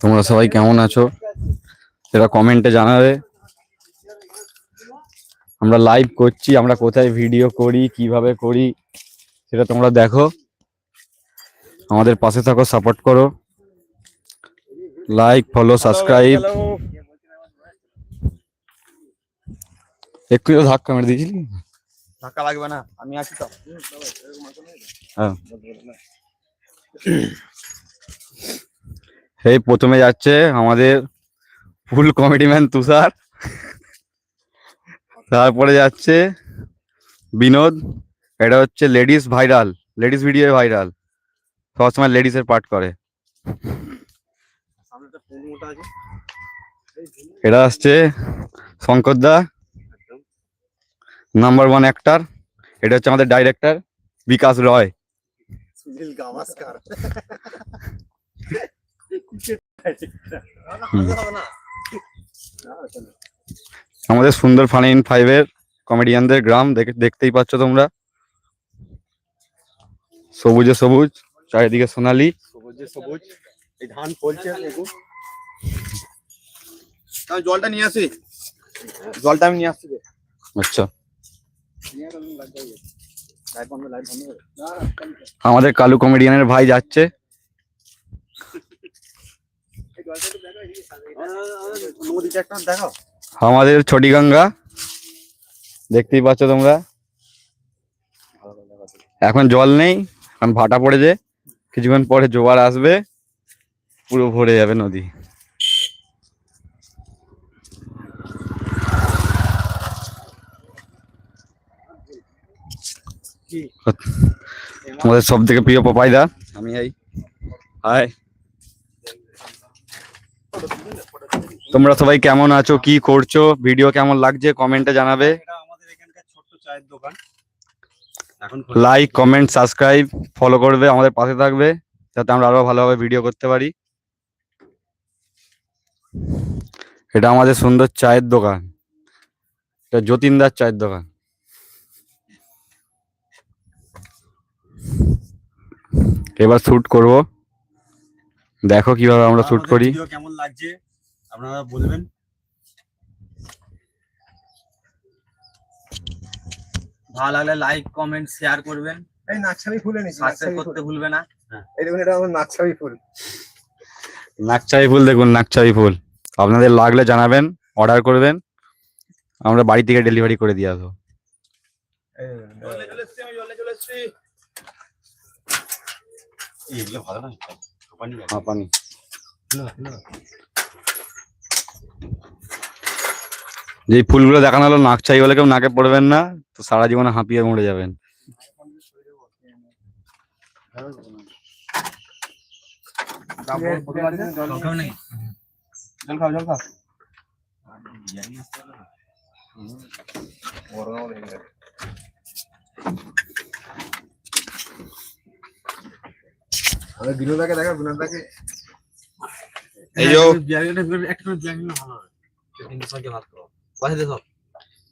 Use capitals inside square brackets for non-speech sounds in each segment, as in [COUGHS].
তোমরা সবাই কেমন আছো? সেটা কমেন্টে জানাবে। আমরা লাইভ করছি, আমরা কোথায় ভিডিও করি, কীভাবে করি, সেটা তোমরা দেখো। আমাদের পাশে থাকো সাপোর্ট করো। লাইক ফলো সাবস্ক্রাইব একটু ধাক্কা মেরে দিয়েছিলি? ধাক্কা লাগবে না আমি আছি তো। হ্যাঁ। [COUGHS] এই প্রথমে যাচ্ছে আমাদের ফুল কমেডি ম্যান তুষার। [LAUGHS] তারপরে যাচ্ছে বিনোদ। এটা হচ্ছে ladies viral ladies video viral. সবসময় লেডিসের পার্ট করে। সামনে একটা ফোন মোটা আছে। এটা আসছে Shankar da. Number one actor এটা হচ্ছে আমাদের ডাইরেক্টর বিকাশ রয়। সুনীল গাভাস্কার। আমাদের সুন্দর ফানি ইন ফাইভ ফাইভের কমেডিয়ানদের গ্রাম দেখে দেখতেই পাচ্ছ তোমরা। সবুজে সবুজ চারিদিকে সোনালি। সবুজে সবুজ এই ধান ফলছে আমি জলটা নিয়ে আসি। জলটা আমি নিয়ে আসছি। আচ্ছা লাইট বন্ধ লাইট বন্ধ করে। আমাদের কালু কমেডিয়ানের ভাই যাচ্ছে। আমাদের ছটি গঙ্গা দেখতেই পাচ্ছ তোমরা। এখন জল নেই কারণ ভাটা পড়েছে। কিছুক্ষণ পরে জোয়ার আসবে, পুরো ভরে যাবে নদী। আমাদের সব থেকে প্রিয় পপাইদা আমি এই। হাই তোমরা সবাই কেমন আছো কি করছ ভিডিও কেমন লাগছে কমেন্টে জানাবে। আমাদের এখানকার ছোট্ট চায়ের দোকান। এখন লাইক কমেন্ট সাবস্ক্রাইব ফলো করবে আমাদের পাশে থাকবে যাতে আমরা আরও ভালোভাবে ভিডিও করতে পারি। এটা আমাদের সুন্দর চায়ের দোকান। এটা যতীনদার চায়ের দোকান। এবার শুট করব। দেখো কীভাবে আমরা শুট আমাদের করি। কেমন লাগছে আপনারা বলবেন। ভালো লাগলে লাইক কমেন্ট শেয়ার করবেন। এই নাকছাবি ফুলে নিছি সাবস্ক্রাইব করতে ভুলবে না। এই দেখুন এটা আমার নাকছাবি ফুল। নাকচাই ফুল দেখুন নাকচাই ফুল। আপনাদের লাগলে জানাবেন অর্ডার করবেন। আমরা বাড়ি থেকে ডেলিভারি করে দিয়ে আসব। এই দেখুন, এগুলো ভালো না হ্যাঁ, পানি যে ফুলগুলো দেখানো হলো নাক চাই বলে কেউ নাকে পড়বেন না তো সারা জীবনে হাঁপিয়ে মরে যাবেন জল খাও জল খাও বিনোদাকে দেখা বিনোদাকে এই যে একটা করে ভালো হবে তিনটে সঙ্গে ভাত খাও বাসে দেখো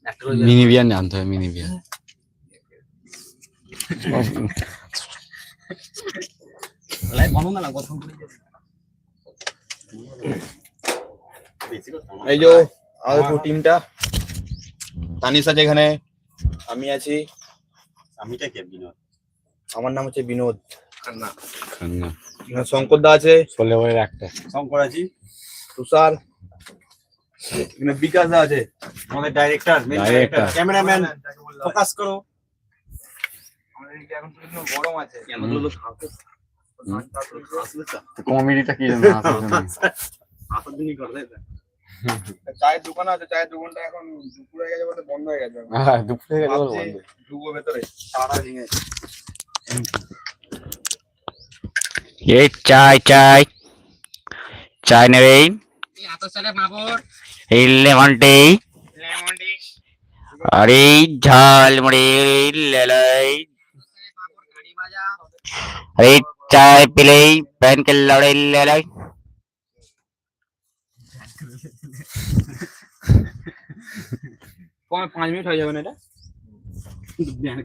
একটা করে মিনি বিয়ান আনতে হবে মিনি না কথা এই যে আমাদের পুরো টিমটা। তানিস আছে এখানে আমি আছি। আমিটা কে বিনোদ? আমার নাম হচ্ছে বিনোদ। শঙ্কর দা আছে। ষোলো বয়ের একটা। শঙ্কর আছি। তুষার। এখানে বিকাশ দা আছে। আমাদের director main director cameraman focus করো। আমাদের এখন প্রচণ্ড গরম আছে। ক্যামেরাগুলো থাকো কমেডিটা কি জানো আসার দিনই করে দেয় চায়ের দোকান আছে। চায়ের দোকানটা এখন দুপুর হয়ে গেছে বন্ধ হয়ে গেছে। হ্যাঁ দুপুরে গেলে ভাবছি ঢুকবো ভেতরে। সারাটা ভেঙে এই চাই চাই। চাই নেবে এই লেমন টি আর এই ঝালমুড়ি লেলাই। আর এই চাই পেলে প্যান কে লড়াই লেলাই। পাঁচ মিনিট হয়ে যাবে না এটা?